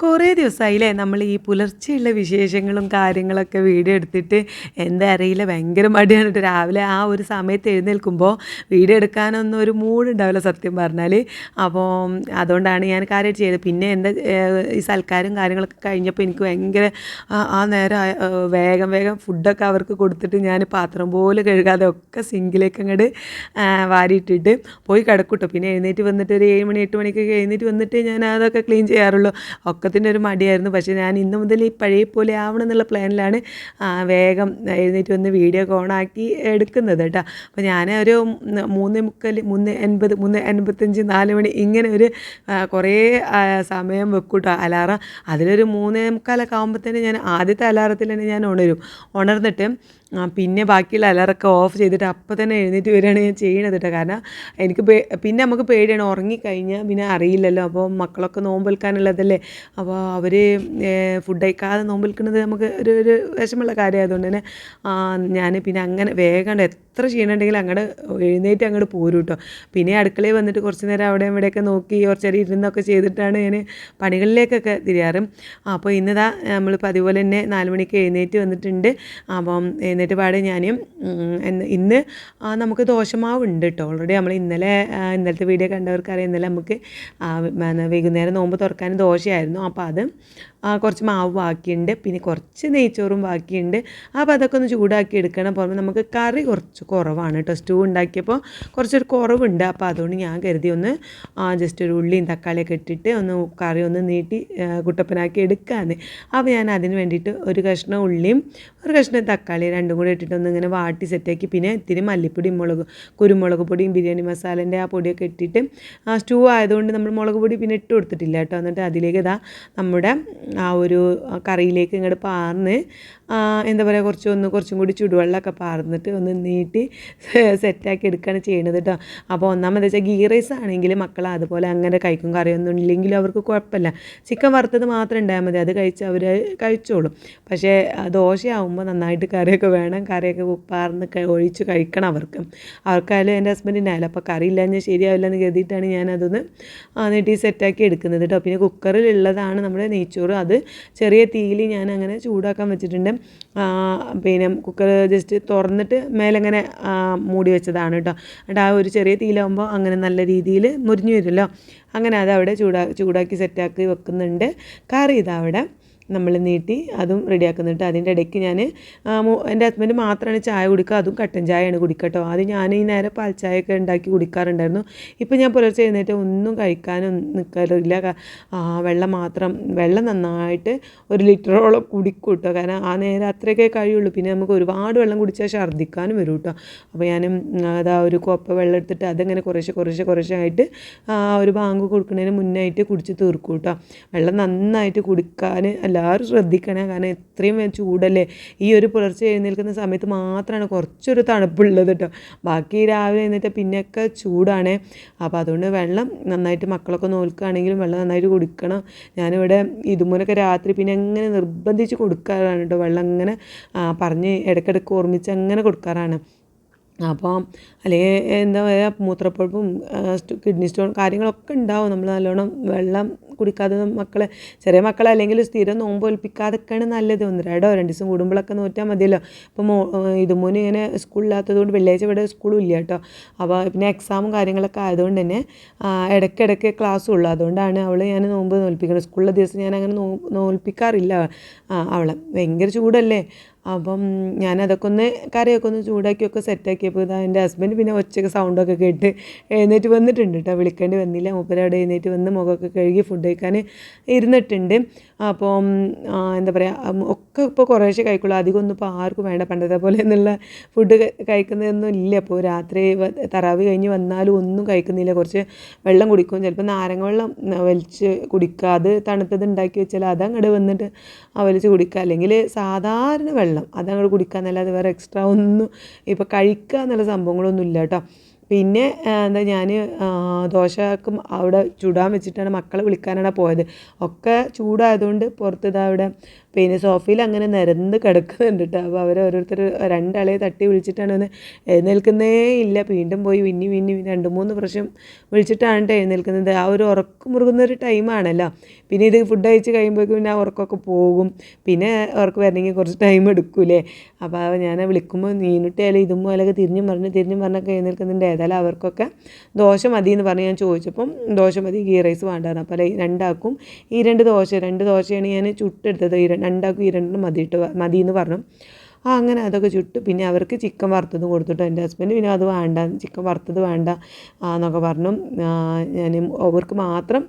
കുറേ ദിവസമായില്ലേ നമ്മൾ ഈ പുലർച്ചെയുള്ള വിശേഷങ്ങളും കാര്യങ്ങളൊക്കെ വീഡിയോ എടുത്തിട്ട് എന്താ അറിയില്ല ഭയങ്കര മടിയാണ് കേട്ടോ. രാവിലെ ആ ഒരു സമയത്ത് എഴുന്നേൽക്കുമ്പോൾ വീഡിയോ എടുക്കാനൊന്നും ഒരു മൂഡ് ഉണ്ടാവില്ല സത്യം പറഞ്ഞാൽ അപ്പോൾ അതുകൊണ്ടാണ് ഞാൻ കാര്യമായിട്ട് ചെയ്തത്. പിന്നെ എന്താ ഈ സൽക്കാരം കാര്യങ്ങളൊക്കെ കഴിഞ്ഞപ്പോൾ എനിക്ക് ഭയങ്കര ആ- നേരം വേഗം വേഗം ഫുഡൊക്കെ അവർക്ക് കൊടുത്തിട്ട് ഞാൻ പാത്രം പോലെ കഴുകാതെ ഒക്കെ സിങ്കിലേക്ക് അങ്ങോട്ട് വാരിയിട്ടിട്ട് പോയി കിടക്കൂട്ടോ പിന്നെ എഴുന്നേറ്റ് വന്നിട്ട് ഒരു ഏഴ് മണി എട്ട് മണിക്കൊക്കെ എഴുന്നേറ്റ് വന്നിട്ട് ഞാൻ അതൊക്കെ ക്ലീൻ ചെയ്യാറുള്ളൂ. ഒക്കത്തിന്റെ ഒരു മടിയായിരുന്നു. പക്ഷേ ഞാൻ ഇന്ന് മുതൽ ഈ പഴയ പോലെ ആവണം എന്നുള്ള പ്ലാനിലാണ് വേഗം എഴുന്നേറ്റ് വന്ന് വീഡിയോ ഓണാക്കി എടുക്കുന്നത് കേട്ടോ. അപ്പോൾ ഞാൻ ഒരു മൂന്ന് മുക്കൽ മൂന്ന് എൺപത് മൂന്ന് എൺപത്തഞ്ച് നാല് മണി ഇങ്ങനെ ഒരു കുറേ സമയം വെക്കും കേട്ടോ അലാറം. അതിലൊരു മൂന്നേ മുക്കാലൊക്കെ ആകുമ്പോൾ തന്നെ ഞാൻ ആദ്യത്തെ അലാറത്തിൽ തന്നെ ഞാൻ ഉണരും. ഉണർന്നിട്ട് പിന്നെ ബാക്കിയുള്ള അലാറൊക്കെ ഓഫ് ചെയ്തിട്ട് അപ്പം തന്നെ എഴുന്നേറ്റ് വരികയാണ് ഞാൻ ചെയ്യണത് കേട്ടോ. കാരണം എനിക്ക് പിന്നെ നമുക്ക് പേടിയാണ്. ഉറങ്ങിക്കഴിഞ്ഞാൽ പിന്നെ അറിയില്ലല്ലോ. അപ്പോൾ മക്കളൊക്കെ നോമ്പെടുക്കാനുള്ളതല്ലേ അപ്പോൾ അവർ ഫുഡ് കഴിക്കാതെ നോമ്പൽക്കുന്നത് നമുക്ക് ഒരു ഒരു വിഷമമുള്ള കാര്യമായതുകൊണ്ട് തന്നെ ഞാൻ പിന്നെ അങ്ങനെ വേഗം എത്ര ക്ഷീണമുണ്ടെങ്കിലും അങ്ങോട്ട് എഴുന്നേറ്റ് അങ്ങോട്ട് പോരും കേട്ടോ. പിന്നെ അടുക്കളയിൽ വന്നിട്ട് കുറച്ച് നേരം അവിടെ ഇവിടെയൊക്കെ നോക്കി കുറച്ച് നേരം ഇരുന്നൊക്കെ ചെയ്തിട്ടാണ് ഞാൻ പണികളിലേക്കൊക്കെ തിരിയാറ്. അപ്പോൾ ഇന്നതാ നമ്മളിപ്പോൾ അതുപോലെ തന്നെ നാല് മണിക്ക് എഴുന്നേറ്റ് വന്നിട്ടുണ്ട്. അപ്പം എഴുന്നേറ്റ് പാടെ ഞാൻ ഇന്ന് നമുക്ക് ദോശമാവ് ഉണ്ട് കേട്ടോ ഓൾറെഡി നമ്മൾ ഇന്നലെ ഇന്നലത്തെ വീഡിയോ കണ്ടവർക്കറിയാം. ഇന്നലെ നമുക്ക് വൈകുന്നേരം നോമ്പ് തുറക്കാൻ ദോശയായിരുന്നു. അപ്പോൾ അത് കുറച്ച് മാവ് ബാക്കിയുണ്ട്. പിന്നെ കുറച്ച് നെയ്ച്ചോറും ബാക്കിയുണ്ട്. അപ്പോൾ അതൊക്കെ ഒന്ന് ചൂടാക്കി എടുക്കണം. പുറമെ നമുക്ക് കറി കുറച്ച് കുറവാണ് കേട്ടോ. സ്റ്റൂ ഉണ്ടാക്കിയപ്പോൾ കുറച്ചൊരു കുറവുണ്ട്. അപ്പോൾ അതുകൊണ്ട് ഞാൻ കരുതി ഒന്ന് ജസ്റ്റ് ഒരു ഉള്ളിയും തക്കാളിയൊക്കെ ഇട്ടിട്ട് ഒന്ന് കറി ഒന്ന് നീട്ടി കുട്ടപ്പനാക്കി എടുക്കാമെന്ന് അപ്പോൾ ഞാൻ അതിന് വേണ്ടിയിട്ട് ഒരു കഷ്ണം ഉള്ളിയും ഒരു കഷ്ണം തക്കാളി രണ്ടും കൂടി ഇട്ടിട്ട് ഒന്ന് ഇങ്ങനെ വാട്ടി സെറ്റാക്കി പിന്നെ ഇത്തിരി മല്ലിപ്പൊടിയും മുളക് കുരുമുളക് പൊടിയും ബിരിയാണി മസാലേന്റെ ആ പൊടിയൊക്കെ ഇട്ടിട്ട് സ്റ്റൂ ആയതുകൊണ്ട് നമ്മൾ മുളക് പൊടി പിന്നെ ഇട്ട് കൊടുത്തിട്ടില്ല കേട്ടോ. എന്നിട്ട് അതിലേക്ക് ഇതാ നമ്മുടെ ആ ഒരു കറിയിലേക്ക് ഇങ്ങോട്ട് പാർന്ന് എന്താ പറയുക കുറച്ച് ഒന്ന് കുറച്ചും കൂടി ചുടുവെള്ളമൊക്കെ പാർന്നിട്ട് ഒന്ന് നീട്ടി സെറ്റാക്കി എടുക്കുകയാണ് ചെയ്യണത് കേട്ടോ. അപ്പോൾ ഒന്നാമത് വെച്ചാൽ ഗീ റൈസ് ആണെങ്കിൽ മക്കൾ അതുപോലെ അങ്ങനെ കഴിക്കും. കറിയൊന്നും ഇല്ലെങ്കിലും അവർക്ക് കുഴപ്പമില്ല. ചിക്കൻ വറുത്തത് മാത്രം ഉണ്ടായാൽ മതി. അത് കഴിച്ച് അവർ കഴിച്ചോളും. പക്ഷേ ദോശയാവുമ്പോൾ നന്നായിട്ട് കറിയൊക്കെ വേണം. കറിയൊക്കെ ഉപ്പാർന്ന് ഒഴിച്ച് കഴിക്കണം അവർക്ക്. അവർക്കായാലും എന്റെ ഹസ്ബൻഡിനായാലും. അപ്പോൾ കറി ഇല്ലാഞ്ഞാൽ ശരിയാവില്ല എന്ന് കരുതിയിട്ടാണ് ഞാനതൊന്ന് നീട്ടി സെറ്റാക്കി എടുക്കുന്നത് കേട്ടോ. പിന്നെ കുക്കറിലുള്ളതാണ് നമ്മുടെ നെയ്ച്ചോറ്. അത് ചെറിയ തീയിൽ ഞാൻ അങ്ങനെ ചൂടാക്കാൻ വെച്ചിട്ടുണ്ട്. പിന്നെ കുക്കർ ജസ്റ്റ് തുറന്നിട്ട് മേലെങ്ങനെ മൂടി വെച്ചതാണ് കേട്ടോ എന്നിട്ട് ആ ഒരു ചെറിയ തീലാകുമ്പോൾ അങ്ങനെ നല്ല രീതിയിൽ മുരിഞ്ഞു വരുമല്ലോ അങ്ങനെ അത് അവിടെ ചൂടാ ചൂടാക്കി സെറ്റാക്കി വെക്കുന്നുണ്ട്. കറി അവിടെ. നമ്മൾ നീട്ടി അതും റെഡിയാക്കുന്നുണ്ട് അതിന്റെ ഇടയ്ക്ക് ഞാൻ എന്റെ ഹസ്ബൻഡ് മാത്രമാണ് ചായ കുടിക്കുക അതും കട്ടൻ ചായയാണ് കുടിക്കുക കേട്ടോ ആദ്യം ഞാൻ ഈ നേരെ പാൽ ചായയൊക്കെ ഉണ്ടാക്കി കുടിക്കാറുണ്ടായിരുന്നു. ഇപ്പം ഞാൻ പുലർച്ചെ എഴുന്നേറ്റ് ഒന്നും കഴിക്കാനും നിൽക്കാറില്ല വെള്ളം മാത്രം വെള്ളം നന്നായിട്ട് ഒരു ലിറ്ററോളം കുടിക്കും കേട്ടോ കാരണം ആ നേരം അത്രയൊക്കെ കഴിയുള്ളൂ. പിന്നെ നമുക്ക് ഒരുപാട് വെള്ളം കുടിച്ചാൽ ഛർദ്ദിക്കാനും വരും കേട്ടോ അപ്പോൾ ഞാൻ അതാ ഒരു കോപ്പ വെള്ളം എടുത്തിട്ട് അതങ്ങനെ കുറേശ്ശെ കുറേശ്ശെ കുറേശ്ശെ ആയിട്ട് ഒരു ബാങ്ക് കൊടുക്കുന്നതിന് മുന്നായിട്ട് കുടിച്ച് തീർക്കും കേട്ടോ വെള്ളം നന്നായിട്ട് കുടിക്കാൻ എല്ലാവരും ശ്രദ്ധിക്കണേ. കാരണം എത്രയും ചൂടല്ലേ? ഈ ഒരു പുലർച്ചെ എഴുന്നേൽക്കുന്ന സമയത്ത് മാത്രമാണ് കുറച്ചൊരു തണുപ്പുള്ളത് കേട്ടോ ബാക്കി രാവിലെ എഴുന്നേറ്റ് പിന്നെയൊക്കെ ചൂടാണ്. അപ്പോൾ അതുകൊണ്ട് വെള്ളം നന്നായിട്ട് മക്കളൊക്കെ നോൽക്കുകയാണെങ്കിലും വെള്ളം നന്നായിട്ട് കുടിക്കണം. ഞാനിവിടെ ഇതുമൂലൊക്കെ രാത്രി പിന്നെ അങ്ങനെ നിർബന്ധിച്ച് കൊടുക്കാറാണ് കേട്ടോ വെള്ളം അങ്ങനെ പറഞ്ഞ് ഇടയ്ക്കിടയ്ക്ക് ഓർമ്മിച്ച് അങ്ങനെ കൊടുക്കാറാണ്. അപ്പോൾ അല്ലെങ്കിൽ എന്താ പറയുക മൂത്രപ്പഴുപ്പും കിഡ്നി സ്റ്റോൺ കാര്യങ്ങളൊക്കെ ഉണ്ടാവും. നമ്മൾ നല്ലോണം വെള്ളം കുടിക്കാതെ മക്കളെ ചെറിയ മക്കളെ അല്ലെങ്കിൽ സ്ഥിരം നോമ്പ് ഒൽപ്പിക്കാതൊക്കെയാണ് നല്ലത്. ഒന്ന് രണ്ടോ രണ്ട് ദിവസം കൂടുമ്പോഴൊക്കെ നോറ്റാൽ മതിയല്ലോ. ഇപ്പോൾ മോ ഇതുമോന് ഇങ്ങനെ സ്കൂളില്ലാത്തത് കൊണ്ട് വെള്ളിയാഴ്ച ഇവിടെ സ്കൂളും ഇല്ല കേട്ടോ. അപ്പോൾ പിന്നെ എക്സാമും കാര്യങ്ങളൊക്കെ ആയതുകൊണ്ട് തന്നെ ഇടയ്ക്കിടയ്ക്ക് ക്ലാസ്സും ഉള്ളൂ. അതുകൊണ്ടാണ് അവൾ ഞാൻ നോമ്പ് നോൽപ്പിക്കുന്നത് സ്കൂളിലെ ദിവസം ഞാൻ അങ്ങനെ നോ നോൽപ്പിക്കാറില്ല. അവളെ. ഭയങ്കര ചൂടല്ലേ? അപ്പം ഞാനതൊക്കെ ഒന്ന് കറിയൊക്കെ ഒന്ന് ചൂടാക്കിയൊക്കെ സെറ്റാക്കിയപ്പോൾ ഇതാ എന്റെ ഹസ്ബൻഡ് പിന്നെ ഒച്ചയ്ക്ക് സൗണ്ടൊക്കെ കേട്ട് എഴുന്നേറ്റ് വന്നിട്ടുണ്ട് കേട്ടോ. വിളിക്കേണ്ടി വന്നില്ല. മൂപ്പരവിടെ എഴുന്നേറ്റ് വന്ന് മുഖമൊക്കെ കഴുകി ഫുഡ് കഴിക്കാൻ ഇരുന്നിട്ടുണ്ട്. അപ്പം എന്താ പറയുക ഒക്കെ ഇപ്പോൾ കുറേശ്ശെ കഴിക്കുള്ളൂ. അധികം ഒന്നും ഇപ്പോൾ ആർക്കും വേണ്ട പണ്ടത്തെ പോലെ എന്നുള്ള ഫുഡ് കഴിക്കുന്നതൊന്നും ഇല്ല. ഇപ്പോൾ രാത്രി തറാവ് കഴിഞ്ഞ് വന്നാലും ഒന്നും കഴിക്കുന്നില്ല. കുറച്ച് വെള്ളം കുടിക്കും. ചിലപ്പോൾ നാരങ്ങ വെള്ളം വലിച്ച് കുടിക്കുക. അത് തണുത്തത് ഉണ്ടാക്കി വെച്ചാൽ അതങ്ങോട്ട് വന്നിട്ട് വലിച്ച് കുടിക്കുക. അല്ലെങ്കിൽ സാധാരണ വെള്ളം അതങ്ങോട്ട് കുടിക്കുക എന്നല്ലാതെ വേറെ എക്സ്ട്രാ ഒന്നും ഇപ്പോൾ കഴിക്കുക എന്നുള്ള സംഭവങ്ങളൊന്നും ഇല്ല കേട്ടോ. പിന്നെ എന്താ ഞാൻ ദോശക്കും അവിടെ ചുടാൻ വെച്ചിട്ടാണ് മക്കളെ വിളിക്കാനാണ് പോയത്. ഒക്കെ ചൂടായതുകൊണ്ട് പുറത്ത് ഇതാ അവിടെ പിന്നെ സോഫയിൽ അങ്ങനെ നിരന്ന് കിടക്കുന്നുണ്ട് കേട്ടോ. അപ്പോൾ അവർ ഓരോരുത്തർ രണ്ടാളെ തട്ടി വിളിച്ചിട്ടാണ് ഒന്ന് എഴുന്നേൽക്കുന്നേ ഇല്ല. വീണ്ടും പോയി വിന്നി വിന്നി രണ്ട് മൂന്ന് പ്രാവശ്യം വിളിച്ചിട്ടാണ് കേട്ടോ എഴുന്നേൽക്കുന്നത്. ആ ഒരു ഉറക്കം മുറുകുന്ന ഒരു ടൈമാണല്ലോ പിന്നെ ഇത് ഫുഡ് കഴിച്ച് കഴിയുമ്പോഴേക്കും പിന്നെ ആ ഉറക്കമൊക്കെ പോകും. പിന്നെ ഉറക്കം വരണമെങ്കിൽ കുറച്ച് ടൈം എടുക്കൂലേ. അപ്പോൾ ഞാൻ വിളിക്കുമ്പോൾ നീനിട്ടായാലും ഇതും പോലെയൊക്കെ തിരിഞ്ഞും പറഞ്ഞ് തിരിഞ്ഞും പറഞ്ഞൊക്കെ എഴുന്നേൽക്കുന്നുണ്ട്. ഏതായാലും അവർക്കൊക്കെ ദോശ മതി എന്ന് പറഞ്ഞ് ഞാൻ ചോദിച്ചപ്പം ദോശ മതി ഗീ റൈസ് വേണ്ടായിരുന്നു അപ്പോൾ രണ്ടാക്കും ഈ രണ്ട് ദോശ രണ്ട് ദോശയാണ് ഞാൻ ചുട്ടെടുത്തത്. ഈ രണ്ടാക്കും ഈ രണ്ടെണ്ണം മതിയിട്ട് മതി എന്ന് പറഞ്ഞു. ആ അങ്ങനെ അതൊക്കെ ചുട്ടു. പിന്നെ അവർക്ക് ചിക്കൻ വറുത്തത് കൊടുത്തിട്ട്. എന്റെ ഹസ്ബൻഡ് പിന്നെ അത് വേണ്ട ചിക്കൻ വറുത്തത് വേണ്ട എന്നൊക്കെ പറഞ്ഞു. ഞാൻ അവർക്ക് മാത്രം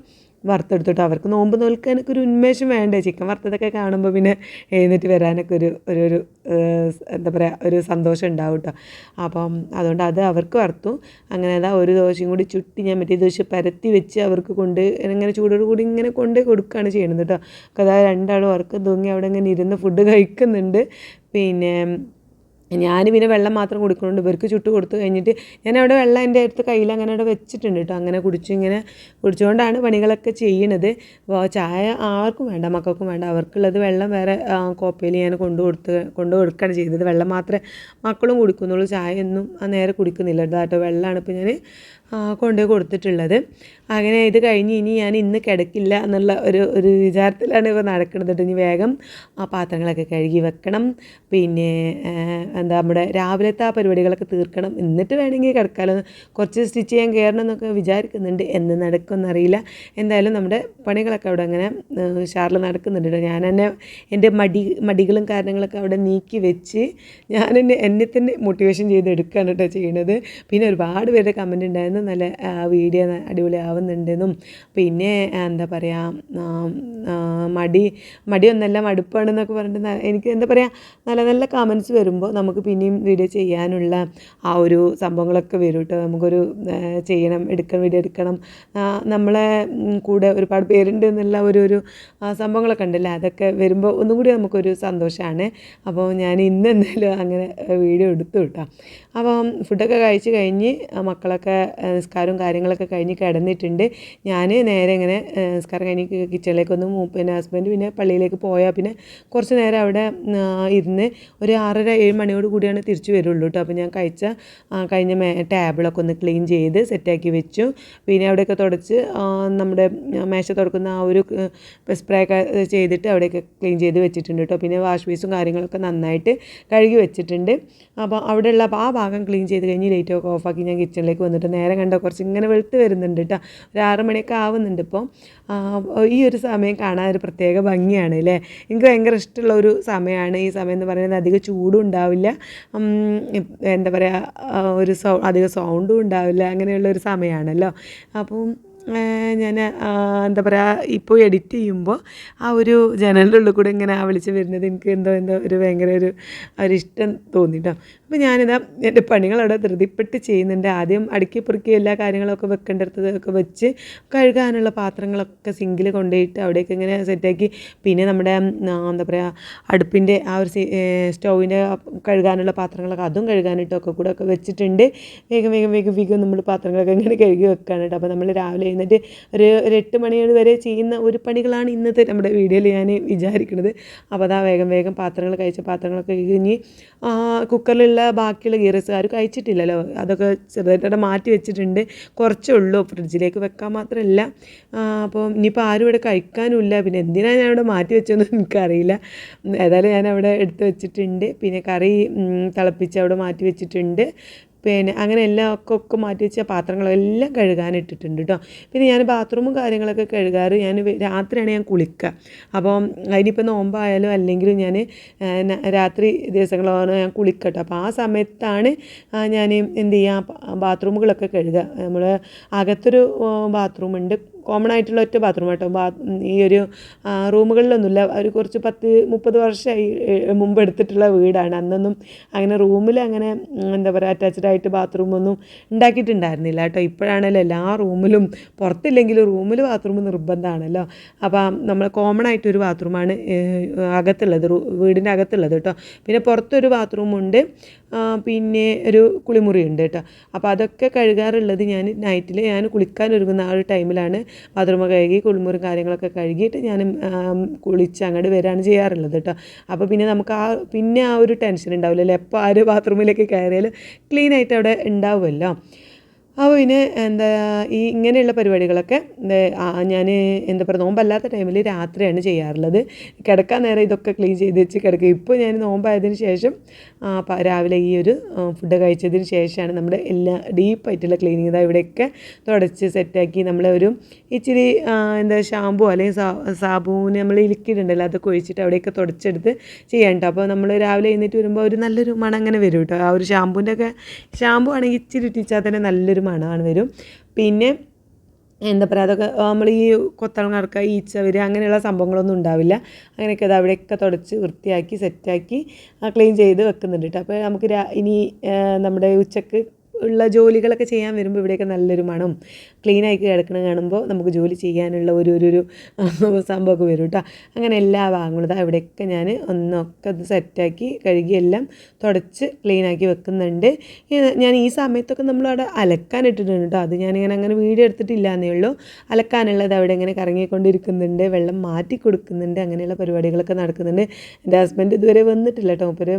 വറുത്തെടുത്തിട്ട് അവർക്ക് നോമ്പ് നോൽക്കാനൊക്കെ ഒരു ഉന്മേഷം വേണ്ടേ? ചിക്കൻ വറുത്തതൊക്കെ കാണുമ്പോൾ പിന്നെ എഴുന്നേറ്റ് വരാനൊക്കെ ഒരു ഒരു ഒരു എന്താ പറയുക ഒരു സന്തോഷം ഉണ്ടാവും കേട്ടോ അപ്പം അതുകൊണ്ട് അത് അവർക്ക് വറുത്തു. അങ്ങനെ അതാ ഒരു ദോശയും കൂടി ചുട്ടി ഞാൻ മറ്റേ ദോശ പരത്തി വെച്ച് അവർക്ക് കൊണ്ട് ഇങ്ങനെ ചൂടോട് കൂടി ഇങ്ങനെ കൊണ്ട് കൊടുക്കുകയാണ് ചെയ്യുന്നത് കേട്ടോ അപ്പോൾ അതായത് രണ്ടാളും അവർക്ക് തൂങ്ങി അവിടെ ഇങ്ങനെ ഇരുന്ന് ഫുഡ് കഴിക്കുന്നുണ്ട്. പിന്നെ ഞാൻ പിന്നെ വെള്ളം മാത്രം കുടിക്കുന്നുണ്ട്. ഇവർക്ക് ചുട്ട് കൊടുത്തു കഴിഞ്ഞിട്ട് ഞാൻ അവിടെ വെള്ളം എന്റെ അടുത്ത് കയ്യിൽ അങ്ങനെ അവിടെ വെച്ചിട്ടുണ്ട് കേട്ടോ. അങ്ങനെ കുടിച്ചു ഇങ്ങനെ കുടിച്ചുകൊണ്ടാണ് പണികളൊക്കെ ചെയ്യണത് അപ്പോൾ ചായ ആർക്കും വേണ്ട മക്കൾക്കും വേണ്ട. അവർക്കുള്ളത് വെള്ളം വേറെ കോപ്പയിൽ ഞാൻ കൊണ്ടു കൊടുത്ത് കൊണ്ടു കൊടുക്കുകയാണ് ചെയ്തത്. വെള്ളം മാത്രമേ മക്കളും കുടിക്കുന്നുള്ളൂ. ചായ ഒന്നും ആ നേരെ കുടിക്കുന്നില്ല. കേട്ടോ വെള്ളമാണ് ഇപ്പോൾ ഞാൻ കൊണ്ടുപോയി കൊടുത്തിട്ടുള്ളത്. അങ്ങനെ ഇത് കഴിഞ്ഞ് ഇനി ഞാൻ ഇന്ന് കിടക്കില്ല എന്നുള്ള ഒരു ഒരു വിചാരത്തിലാണ് ഇപ്പോൾ നടക്കുന്നത് ഇനി വേഗം ആ പാത്രങ്ങളൊക്കെ കഴുകി വെക്കണം. പിന്നെ എന്താ നമ്മുടെ രാവിലത്തെ ആ പരിപാടികളൊക്കെ തീർക്കണം. എന്നിട്ട് വേണമെങ്കിൽ കിടക്കാലോ. കുറച്ച് സ്റ്റിച്ച് ചെയ്യാൻ കയറണം എന്നൊക്കെ വിചാരിക്കുന്നുണ്ട്. എന്ന് നടക്കുമെന്നറിയില്ല എന്തായാലും നമ്മുടെ പണികളൊക്കെ അവിടെ അങ്ങനെ ഉഷാറിൽ നടക്കുന്നുണ്ട് ഞാൻ തന്നെ എന്റെ മടി മടികളും കാരണങ്ങളൊക്കെ അവിടെ നീക്കി വെച്ച് ഞാൻ എന്നെ എന്നെ തന്നെ മോട്ടിവേഷൻ ചെയ്ത് എടുക്കുകയാണ് കേട്ടോ ചെയ്യണത്. പിന്നെ ഒരുപാട് പേരുടെ കമന്റ് ഉണ്ടായിരുന്നു. നല്ല വീഡിയോ അടിപൊളിയാവുന്നുണ്ടെന്നും. പിന്നെ എന്താ പറയുക മടി മടിയൊന്നല്ല മടുപ്പാണെന്നൊക്കെ പറഞ്ഞിട്ട് എനിക്ക് എന്താ പറയുക നല്ല നല്ല കമൻസ് വരുമ്പോൾ നമുക്ക് പിന്നെയും വീഡിയോ ചെയ്യാനുള്ള ആ ഒരു സംഭവങ്ങളൊക്കെ വരും കേട്ടോ നമുക്കൊരു ചെയ്യണം എടുക്കണം വീഡിയോ എടുക്കണം. നമ്മളെ കൂടെ ഒരുപാട് പേരുണ്ട് എന്നുള്ള ഒരു ഒരു സംഭവങ്ങളൊക്കെ ഉണ്ടല്ലോ? അതൊക്കെ വരുമ്പോൾ ഒന്നും കൂടി നമുക്കൊരു സന്തോഷമാണ് അപ്പോൾ ഞാൻ ഇന്ന് എന്തായാലും അങ്ങനെ വീഡിയോ എടുത്തു കേട്ടോ അപ്പം ഫുഡൊക്കെ കഴിച്ച് കഴിഞ്ഞ് മക്കളൊക്കെ നിസ്കാരവും കാര്യങ്ങളൊക്കെ കഴിഞ്ഞ് കിടന്നിട്ടുണ്ട്. ഞാൻ നേരെ ഇങ്ങനെ നിസ്കാരം കഴിഞ്ഞ് കിച്ചണിലേക്ക് ഒന്ന് മൂ- പിന്നെ ഹസ്ബൻഡ് പിന്നെ പള്ളിയിലേക്ക് പോയാൽ പിന്നെ കുറച്ച് നേരം അവിടെ ഇരുന്ന് ഒരു ആറര ഏഴ് മണിയോട് കൂടിയാണ് തിരിച്ചു വരുള്ളൂ കേട്ടോ അപ്പോൾ ഞാൻ കഴിച്ച കഴിഞ്ഞ മേ ടേബിളൊക്കെ ഒന്ന് ക്ലീൻ ചെയ്ത് സെറ്റാക്കി വെച്ചു. പിന്നെ അവിടെയൊക്കെ തുടച്ച് നമ്മുടെ മേശ തുടക്കുന്ന ആ ഒരു സ്പ്രേ ഒക്കെ ചെയ്തിട്ട് അവിടെയൊക്കെ ക്ലീൻ ചെയ്ത് വെച്ചിട്ടുണ്ട് കേട്ടോ പിന്നെ വാഷ് ബേസും കാര്യങ്ങളൊക്കെ നന്നായിട്ട് കഴുകി വെച്ചിട്ടുണ്ട്. അപ്പോൾ അവിടെയുള്ള ആ ഭാഗം ക്ലീൻ ചെയ്ത് കഴിഞ്ഞ് ലൈറ്റൊക്കെ ഓഫാക്കി ഞാൻ കിച്ചണിലേക്ക് വന്നിട്ട് നേരെ കണ്ട? കുറച്ച് ഇങ്ങനെ വെളുത്ത് വരുന്നുണ്ട് കേട്ടോ ഒരു ആറ് മണിയൊക്കെ ആവുന്നുണ്ട് ഇപ്പോൾ ഈ ഒരു സമയം കാണാൻ ഒരു പ്രത്യേക ഭംഗിയാണ് അല്ലേ? എനിക്ക് ഭയങ്കര ഇഷ്ടമുള്ള ഒരു സമയമാണ്. ഈ സമയം എന്ന് പറയുന്നത് അധികം ചൂടും ഉണ്ടാവില്ല. എന്താ പറയുക ഒരു സൗ അധികം സൗണ്ടും ഉണ്ടാവില്ല. അങ്ങനെയുള്ള ഒരു സമയമാണല്ലോ. അപ്പം ഞാൻ എന്താ പറയുക ഇപ്പോൾ എഡിറ്റ് ചെയ്യുമ്പോൾ ആ ഒരു ജനലിന്റെ കൂടെ ഇങ്ങനെ ആ വിളിച്ച് വരുന്നത് എനിക്ക് എന്തോ എന്തോ ഒരു ഭയങ്കര ഒരു ഒരു ഇഷ്ടം തോന്നി കേട്ടോ അപ്പോൾ ഞാനിതാ എന്റെ പണികളവിടെ ധൃതിപ്പെട്ട് ചെയ്യുന്നുണ്ട്. ആദ്യം അടുക്കി പെറുക്കി എല്ലാ കാര്യങ്ങളൊക്കെ വെക്കേണ്ടടുത്തതൊക്കെ വെച്ച് കഴുകാനുള്ള പാത്രങ്ങളൊക്കെ സിങ്കിൽ കൊണ്ടുപോയിട്ട് അവിടേക്ക് ഇങ്ങനെ സെറ്റാക്കി പിന്നെ നമ്മുടെ എന്താ പറയുക അടുപ്പിന്റെ ആ ഒരു സ്റ്റൗവിന്റെ കഴുകാനുള്ള പാത്രങ്ങളൊക്കെ അതും കഴുകാനായിട്ടൊക്കെ കൂടെ ഒക്കെ വെച്ചിട്ടുണ്ട്. വേഗം വേഗം വേഗം വേഗം നമ്മൾ പാത്രങ്ങളൊക്കെ ഇങ്ങനെ കഴുകി വെക്കാനായിട്ട് അപ്പോൾ നമ്മൾ രാവിലെ എഴുന്നേറ്റ് ഒരു ഒരു എട്ട് മണി വരെ ചെയ്യുന്ന ഒരു പണികളാണ് ഇന്നത്തെ നമ്മുടെ വീഡിയോയിൽ ഞാൻ വിചാരിക്കുന്നത്. അപ്പോൾ അതാ വേഗം വേഗം പാത്രങ്ങൾ കഴിച്ച പാത്രങ്ങളൊക്കെ കഴിഞ്ഞ് കുക്കറിലുള്ള ബാക്കിയുള്ള ഗീറസ് ആരും കഴിച്ചിട്ടില്ലല്ലോ. അതൊക്കെ ചെറുതായിട്ട് മാറ്റി വെച്ചിട്ടുണ്ട്. കുറച്ചേ ഉള്ളൂ. ഫ്രിഡ്ജിലേക്ക് വെക്കാൻ മാത്രമല്ല. അപ്പോൾ ഇനിയിപ്പോൾ ആരും ഇവിടെ കഴിക്കാനുമില്ല. പിന്നെ എന്തിനാണ് ഞാൻ അവിടെ മാറ്റി വെച്ചതെന്ന് എനിക്കറിയില്ല. ഏതായാലും ഞാൻ അവിടെ എടുത്ത് വെച്ചിട്ടുണ്ട്. പിന്നെ കറി തിളപ്പിച്ച് അവിടെ മാറ്റി വെച്ചിട്ടുണ്ട്. പിന്നെ അങ്ങനെ എല്ലാം ഒക്കെ ഒക്കെ മാറ്റി വെച്ച പാത്രങ്ങളെല്ലാം കഴുകാനിട്ടിട്ടുണ്ട് കേട്ടോ പിന്നെ ഞാൻ ബാത്റൂമും കാര്യങ്ങളൊക്കെ കഴുകാറ് ഞാൻ രാത്രിയാണ് ഞാൻ കുളിക്കുക അപ്പം അതിനിപ്പോൾ നോമ്പായാലും അല്ലെങ്കിലും ഞാൻ രാത്രി ദിവസങ്ങളാണ് ഞാൻ കുളിക്കട്ടോ അപ്പോൾ ആ സമയത്താണ് ഞാൻ എന്ത് ചെയ്യുക ബാത്റൂമുകളൊക്കെ കഴുകുക നമ്മൾ അകത്തൊരു ബാത്റൂം ഉണ്ട്. കോമൺ ആയിട്ടുള്ള ഒറ്റ ബാത്റൂം കേട്ടോ ബാ ഈ ഒരു റൂമുകളിലൊന്നുമില്ല. ഒരു കുറച്ച് പത്ത് മുപ്പത് വർഷമായി മുമ്പ് എടുത്തിട്ടുള്ള വീടാണ്. അന്നൊന്നും അങ്ങനെ റൂമിൽ അങ്ങനെ എന്താ പറയുക അറ്റാച്ച്ഡ് ആയിട്ട് ബാത്റൂമൊന്നും ഉണ്ടാക്കിയിട്ടുണ്ടായിരുന്നില്ല കേട്ടോ. ഇപ്പോഴാണല്ലോ എല്ലാ റൂമിലും പുറത്തില്ലെങ്കിലും റൂമിൽ ബാത്റൂം നിർബന്ധമാണല്ലോ. അപ്പം നമ്മൾ കോമൺ ആയിട്ടൊരു ബാത്റൂമാണ് അകത്തുള്ളത് വീടിന്റെ അകത്തുള്ളത് കേട്ടോ. പിന്നെ പുറത്തൊരു ബാത്റൂമുണ്ട് പിന്നെ ഒരു കുളിമുറി ഉണ്ട് കേട്ടോ. അപ്പോൾ അതൊക്കെ കഴുകാറുള്ളത് ഞാൻ നൈറ്റിൽ ഞാൻ കുളിക്കാൻ ഒരുങ്ങുന്ന ആ ഒരു ടൈമിലാണ് ബാത്റൂം കഴുകി കുളിമുറി കാര്യങ്ങളൊക്കെ കഴുകിയിട്ട് ഞാൻ കുളിച്ച് അങ്ങോട്ട് വരികയാണ് ചെയ്യാറുള്ളത് കേട്ടോ. അപ്പോൾ പിന്നെ നമുക്ക് ആ പിന്നെ ആ ഒരു ടെൻഷൻ ഉണ്ടാവില്ലല്ലോ. എപ്പോൾ ആര് ബാത്റൂമിലേക്ക് കയറിയാലും ക്ലീനായിട്ട് അവിടെ ഉണ്ടാവുമല്ലോ. അപ്പോൾ പിന്നെ എന്താ ഈ ഇങ്ങനെയുള്ള പരിപാടികളൊക്കെ ഞാൻ എന്താ പറയുക നോമ്പല്ലാത്ത ടൈമിൽ രാത്രിയാണ് ചെയ്യാറുള്ളത്. കിടക്കാൻ നേരം ഇതൊക്കെ ക്ലീൻ ചെയ്ത് വെച്ച് കിടക്കുക. ഇപ്പോൾ ഞാൻ നോമ്പായതിന് ശേഷം രാവിലെ ഈ ഒരു ഫുഡ് കഴിച്ചതിന് ശേഷമാണ് നമ്മുടെ എല്ലാ ഡീപ്പായിട്ടുള്ള ക്ലീനിങ് ഇതാ ഇവിടെയൊക്കെ തുടച്ച് സെറ്റാക്കി നമ്മൾ ഒരു ഇച്ചിരി എന്താ ഷാമ്പു അല്ലെങ്കിൽ സാബൂന് നമ്മൾ ലിക്വിഡ് അതൊക്കെ ഒഴിച്ചിട്ട് അവിടെയൊക്കെ തുടച്ചെടുത്ത് ചെയ്യാൻ കേട്ടോ അപ്പോൾ നമ്മൾ രാവിലെ എഴുന്നേറ്റ് വരുമ്പോൾ ഒരു നല്ലൊരു മണം അങ്ങനെ വരും കേട്ടോ ആ ഒരു ഷാമ്പൂന്റെ ഒക്കെ ഷാമ്പു ആണെങ്കിൽ ഇച്ചിരി ഇട്ടിച്ചാൽ തന്നെ നല്ലൊരു മണമാണ് വരും പിന്നെ എന്താ പറയുക അതൊക്കെ നമ്മൾ ഈ കൊത്തളങ്ങർക്ക ഈച്ച വരിക അങ്ങനെയുള്ള സംഭവങ്ങളൊന്നും ഉണ്ടാവില്ല. അങ്ങനെയൊക്കെ അത് അവിടെയൊക്കെ തുടച്ച് വൃത്തിയാക്കി സെറ്റാക്കി ക്ലീൻ ചെയ്ത് വെക്കുന്നുണ്ട് കേട്ടോ അപ്പോൾ നമുക്ക് ഇനി നമ്മുടെ ഉച്ചയ്ക്ക് ഉള്ള ജോലികളൊക്കെ ചെയ്യാൻ വരുമ്പോൾ ഇവിടെയൊക്കെ നല്ലൊരു മണം. ക്ലീൻ ആക്കി കിടക്കണം കാണുമ്പോൾ നമുക്ക് ജോലി ചെയ്യാനുള്ള ഒരു ഒരു സംഭവമൊക്കെ വരും കേട്ടോ. അങ്ങനെ എല്ലാ ഭാഗങ്ങളും അവിടെയൊക്കെ ഞാൻ ഒന്നൊക്കെ അത് സെറ്റാക്കി കഴുകി എല്ലാം തുടച്ച് ക്ലീൻ ആക്കി വെക്കുന്നുണ്ട് ഞാൻ ഈ സമയത്തൊക്കെ നമ്മൾ അവിടെ അലക്കാൻ ഇട്ടിട്ടുണ്ട് കേട്ടോ. അത് ഞാനിങ്ങനെ അങ്ങനെ വീഡിയോ എടുത്തിട്ടില്ല എന്നേ ഉള്ളൂ. അലക്കാനുള്ളത് അവിടെ ഇങ്ങനെ കറങ്ങിക്കൊണ്ടിരിക്കുന്നുണ്ട്. വെള്ളം മാറ്റി കൊടുക്കുന്നുണ്ട്. അങ്ങനെയുള്ള പരിപാടികളൊക്കെ നടക്കുന്നുണ്ട്. എന്റെ ഹസ്ബൻഡ് ഇതുവരെ വന്നിട്ടില്ല കേട്ടോ. ഒരു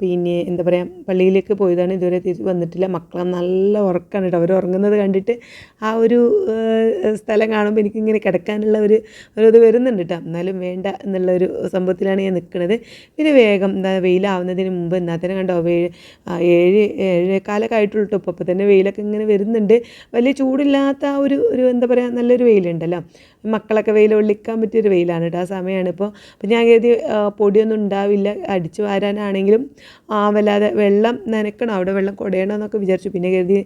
പിന്നെ എന്താ പറയുക പള്ളിയിലേക്ക് പോയതാണ്. ഇതുവരെ തിരിച്ച് വന്നിട്ടില്ല. മക്കളെ നല്ല ഉറക്കാണ് കേട്ടോ. അവർ ഉറങ്ങുന്നത് കണ്ടിട്ട് ആ ഒരു സ്ഥലം കാണുമ്പോൾ എനിക്കിങ്ങനെ കിടക്കാനുള്ള ഒരു ഒരു ഇത് വരുന്നുണ്ട് കേട്ടോ എന്നാലും വേണ്ട എന്നുള്ള ഒരു സംഭവത്തിലാണ് ഞാൻ നിൽക്കുന്നത് പിന്നെ വേഗം എന്താ വെയിലാവുന്നതിന് മുമ്പ് എന്നാത്തന്നെ കണ്ടോ വേ ആ, ഏഴ് ഏഴേക്കാലൊക്കെ ആയിട്ടുള്ളൂ ഇപ്പോൾ അപ്പോൾ തന്നെ വെയിലൊക്കെ ഇങ്ങനെ വരുന്നുണ്ട്. വലിയ ചൂടില്ലാത്ത ആ ഒരു ഒരു എന്താ പറയുക നല്ലൊരു വെയിലുണ്ടല്ലോ. മക്കളൊക്കെ വെയിൽ ഒള്ളിക്കാൻ പറ്റിയൊരു വെയിലാണ് കേട്ടോ ആ സമയമാണ് ഇപ്പോൾ അപ്പം ഞാൻ കരുതി പൊടിയൊന്നും ഉണ്ടാവില്ല. അടിച്ചു വാരാനാണെങ്കിലും വല്ലാതെ വെള്ളം നനക്കണം. അവിടെ വെള്ളം കുടയണം എന്നൊക്കെ വിചാരിച്ചു. പിന്നെ കരുതി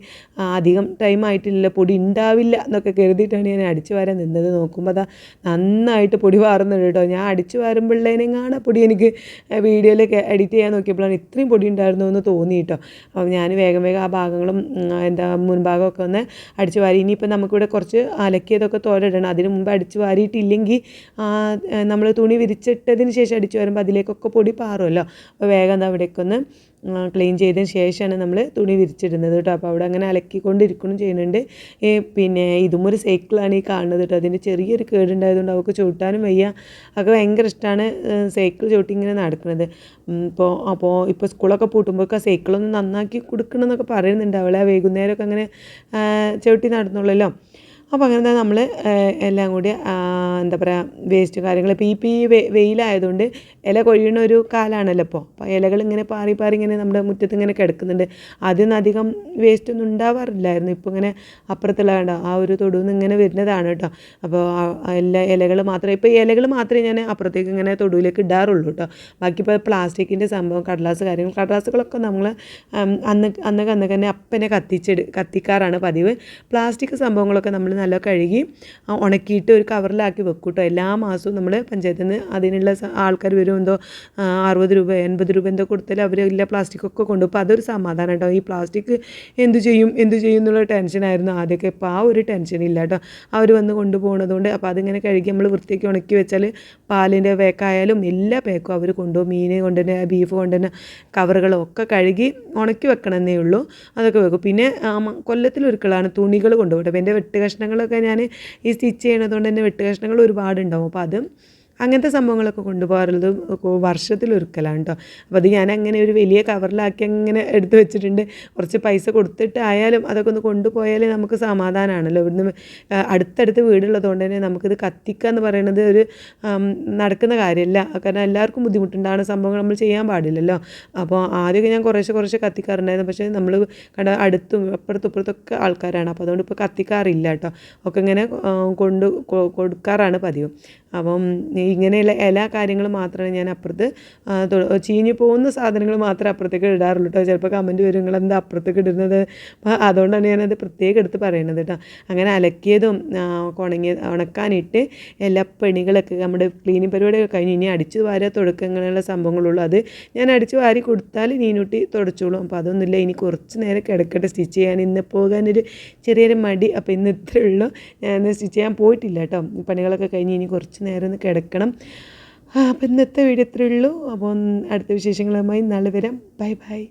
അധികം ടൈം ആയിട്ടില്ല പൊടി ഉണ്ടാവില്ല എന്നൊക്കെ കരുതിയിട്ടാണ് ഞാൻ അടിച്ചു വാരാൻ നിന്നത്. നോക്കുമ്പോൾ അതാ നന്നായിട്ട് പൊടി വാറുന്നുണ്ട് കേട്ടോ. ഞാൻ അടിച്ചു വാരുമ്പോഴേനും കാണാൻ പൊടി എനിക്ക് വീഡിയോയിലൊക്കെ എഡിറ്റ് ചെയ്യാൻ നോക്കിയപ്പോഴാണ് ഇത്രയും പൊടി ഉണ്ടായിരുന്നു എന്ന് തോന്നി കേട്ടോ. അപ്പോൾ ഞാൻ വേഗം വേഗം ആ ഭാഗങ്ങളും എന്താ മുൻഭാഗമൊക്കെ ഒന്ന് അടിച്ചു വാരി. ഇനിയിപ്പോൾ നമുക്കിവിടെ കുറച്ച് അലക്കിയതൊക്കെ തോരയിടണം അതിന് മുമ്പ് അടിച്ചു വാരിയിട്ടില്ലെങ്കിൽ നമ്മൾ തുണി വിരിച്ചിട്ടതിന് ശേഷം അടിച്ചു വരുമ്പോൾ അതിലേക്കൊക്കെ പൊടി പാറുമല്ലോ. അപ്പോൾ വേഗം അവിടേക്കൊന്ന് ക്ലീൻ ചെയ്തതിന് ശേഷമാണ് നമ്മൾ തുണി വിരിച്ചിടുന്നത് കേട്ടോ. അപ്പോൾ അവിടെ അങ്ങനെ അലക്കിക്കൊണ്ടിരിക്കണം ചെയ്യുന്നുണ്ട്. പിന്നെ ഇതും ഒരു സൈക്കിളാണ് ഈ കാണുന്നത് കേട്ടോ. അതിന്റെ ചെറിയൊരു കേടുണ്ടായതുകൊണ്ട് അവൾക്ക് ചവിട്ടാനും വയ്യ. ഒക്കെ ഭയങ്കര ഇഷ്ടമാണ് സൈക്കിൾ ചവിട്ടി ഇങ്ങനെ നടക്കുന്നത്. ഇപ്പോൾ അപ്പോൾ ഇപ്പോൾ സ്കൂളൊക്കെ പൂട്ടുമ്പോഴൊക്കെ സൈക്കിളൊന്ന് നന്നാക്കി കൊടുക്കണമെന്നൊക്കെ പറയുന്നുണ്ട്. അവളെ വൈകുന്നേരമൊക്കെ അങ്ങനെ ചവിട്ടി നടന്നുള്ളല്ലോ അപ്പോൾ അങ്ങനെ നമ്മൾ എല്ലാം കൂടി എന്താ പറയുക വേസ്റ്റ് കാര്യങ്ങൾ ഇപ്പോൾ ഈ ഈ വെയിലായതുകൊണ്ട് ഇല കൊഴിയുന്ന ഒരു കാലമാണല്ലോ ഇപ്പോൾ അപ്പോൾ ഇലകൾ ഇങ്ങനെ പാറി പാറി ഇങ്ങനെ നമ്മുടെ മുറ്റത്ത് ഇങ്ങനെ കിടക്കുന്നുണ്ട്. അതിന്ന് അധികം വേസ്റ്റ് ഒന്നും ഉണ്ടാവാറില്ലായിരുന്നു. ഇപ്പോൾ ഇങ്ങനെ അപ്പുറത്തുള്ള കണ്ടോ ആ ഒരു തൊടുന്ന് ഇങ്ങനെ വരുന്നതാണ് കേട്ടോ. അപ്പോൾ എല്ലാ ഇലകൾ മാത്രമേ ഇപ്പോൾ ഇലകൾ മാത്രമേ ഞാൻ അപ്പുറത്തേക്ക് ഇങ്ങനെ തൊടുവിലേക്ക് ഇടാറുള്ളൂ കേട്ടോ. ബാക്കി ഇപ്പോൾ പ്ലാസ്റ്റിക്കിന്റെ സംഭവം കടലാസ് കാര്യങ്ങൾ കടലാസുകളൊക്കെ നമ്മൾ അന്ന് അന്ന് അന്നൊക്കെ തന്നെ അപ്പനെ കത്തിച്ചെടു കത്തിക്കാറാണ് പതിവ്. പ്ലാസ്റ്റിക് സംഭവങ്ങളൊക്കെ നമ്മൾ നല്ല കഴുകി ഉണക്കിയിട്ട് ഒരു കവറിലാക്കി വെക്കും കേട്ടോ എല്ലാ മാസവും നമ്മൾ പഞ്ചായത്തിൽ നിന്ന് അതിനുള്ള ആൾക്കാർ വരും. എന്തോ അറുപത് രൂപ എൺപത് രൂപ എന്തോ കൊടുത്താൽ അവർ എല്ലാ പ്ലാസ്റ്റിക്കൊക്കെ കൊണ്ടുപോകും. അപ്പോൾ അതൊരു സമാധാനം കേട്ടോ ഈ പ്ലാസ്റ്റിക് എന്ത് ചെയ്യും എന്ത് ചെയ്യും എന്നുള്ള ടെൻഷനായിരുന്നു ആദ്യമൊക്കെ. ഇപ്പോൾ ആ ഒരു ടെൻഷൻ ഇല്ല കേട്ടോ അവർ വന്ന് കൊണ്ടുപോകുന്നതുകൊണ്ട് അപ്പോൾ അതിങ്ങനെ കഴുകി നമ്മൾ വൃത്തിയൊക്കെ ഉണക്കി വെച്ചാൽ പാലിന്റെ പേക്കായാലും എല്ലാ പേക്കും അവർ കൊണ്ടുപോകും. മീൻ കൊണ്ടുതന്നെ ബീഫ് കൊണ്ടുതന്നെ കവറുകളും ഒക്കെ കഴുകി ഉണക്കി വെക്കണമെന്നേ ഉള്ളൂ. അതൊക്കെ വെക്കും. പിന്നെ കൊല്ലത്തിലൊരിക്കലാണ് തുണികൾ കൊണ്ടുപോകട്ടെ എന്റെ വെട്ട് കഷ്ണങ്ങളൊക്കെ ഞാൻ ഈ സ്റ്റിച്ച് ചെയ്യണതുകൊണ്ട് തന്നെ വെട്ട് കഷ്ണങ്ങൾ ഒരുപാടുണ്ടാവും. അപ്പോൾ അത് അങ്ങനത്തെ സംഭവങ്ങളൊക്കെ കൊണ്ടുപോകാറുള്ളത് വർഷത്തിലൊരിക്കലാണ് കേട്ടോ അപ്പോൾ അത് ഞാൻ അങ്ങനെ ഒരു വലിയ കവറിലാക്കി അങ്ങനെ എടുത്ത് വെച്ചിട്ടുണ്ട്. കുറച്ച് പൈസ കൊടുത്തിട്ടായാലും അതൊക്കെ ഒന്ന് കൊണ്ടുപോയാലേ നമുക്ക് സമാധാനമാണല്ലോ ഇവിടുന്ന് അടുത്തടുത്ത് വീടുള്ളതുകൊണ്ട് തന്നെ നമുക്കിത് കത്തിക്കുക എന്ന് പറയുന്നത് ഒരു നടക്കുന്ന കാര്യമല്ല. കാരണം എല്ലാവർക്കും ബുദ്ധിമുട്ടുണ്ടാകുന്ന സംഭവങ്ങൾ നമ്മൾ ചെയ്യാൻ പാടില്ലല്ലോ. അപ്പോൾ ആദ്യമൊക്കെ ഞാൻ കുറേശ്ശെ കുറേശ്ശെ കത്തിക്കാറുണ്ടായിരുന്നു. പക്ഷേ നമ്മൾ കണ്ട അടുത്തും അപ്പുറത്തും ഇപ്പുറത്തൊക്കെ ആൾക്കാരാണ്. അപ്പോൾ അതുകൊണ്ട് ഇപ്പോൾ കത്തിക്കാറില്ല കേട്ടോ ഒക്കെ ഇങ്ങനെ കൊണ്ട് കൊടുക്കാറാണ് പതിവ്. അപ്പം ഇങ്ങനെയുള്ള എല്ലാ കാര്യങ്ങളും മാത്രമേ ഞാൻ അപ്പുറത്ത് ചീഞ്ഞു പോകുന്ന സാധനങ്ങൾ മാത്രമേ അപ്പുറത്തേക്ക് ഇടാറുള്ളൂ കേട്ടോ ചിലപ്പോൾ കമന്റ് വരും നിങ്ങൾ എന്താ അപ്പുറത്തേക്ക് ഇടുന്നത്? അതുകൊണ്ടാണ് ഞാനത് പ്രത്യേകം എടുത്ത് പറയുന്നത് കേട്ടോ അങ്ങനെ അലക്കിയതും ഉണങ്ങിയ ഉണക്കാനിട്ട് എല്ലാ പണികളൊക്കെ നമ്മുടെ ക്ലീനിങ് പരിപാടിയൊക്കെ കഴിഞ്ഞ് ഇനി അടിച്ചു വാരുക തുടക്കുക അങ്ങനെയുള്ള സംഭവങ്ങളുള്ളൂ. അത് ഞാൻ അടിച്ചു വാരി കൊടുത്താൽ നീനൂട്ടി തുടച്ചോളും. അപ്പോൾ അതൊന്നുമില്ല. ഇനി കുറച്ച് നേരം കിടക്കട്ടെ. സ്റ്റിച്ച് ചെയ്യാൻ ഇന്ന് പോകാനൊരു ചെറിയൊരു മടി. അപ്പോൾ ഇന്ന് ഇത്രയേ ഉള്ളൂ. ഞാൻ സ്റ്റിച്ച് ചെയ്യാൻ പോയിട്ടില്ല കേട്ടോ പണികളൊക്കെ കഴിഞ്ഞ് ഇനി കുറച്ച് നേരം ഒന്ന് കിടക്കണം അപ്പോൾ ഇന്നത്തെ വീഡിയോ ഇത്രയേ ഉള്ളൂ. അപ്പോൾ അടുത്ത വിശേഷങ്ങളുമായി നാളെ വരാം. Bye bye.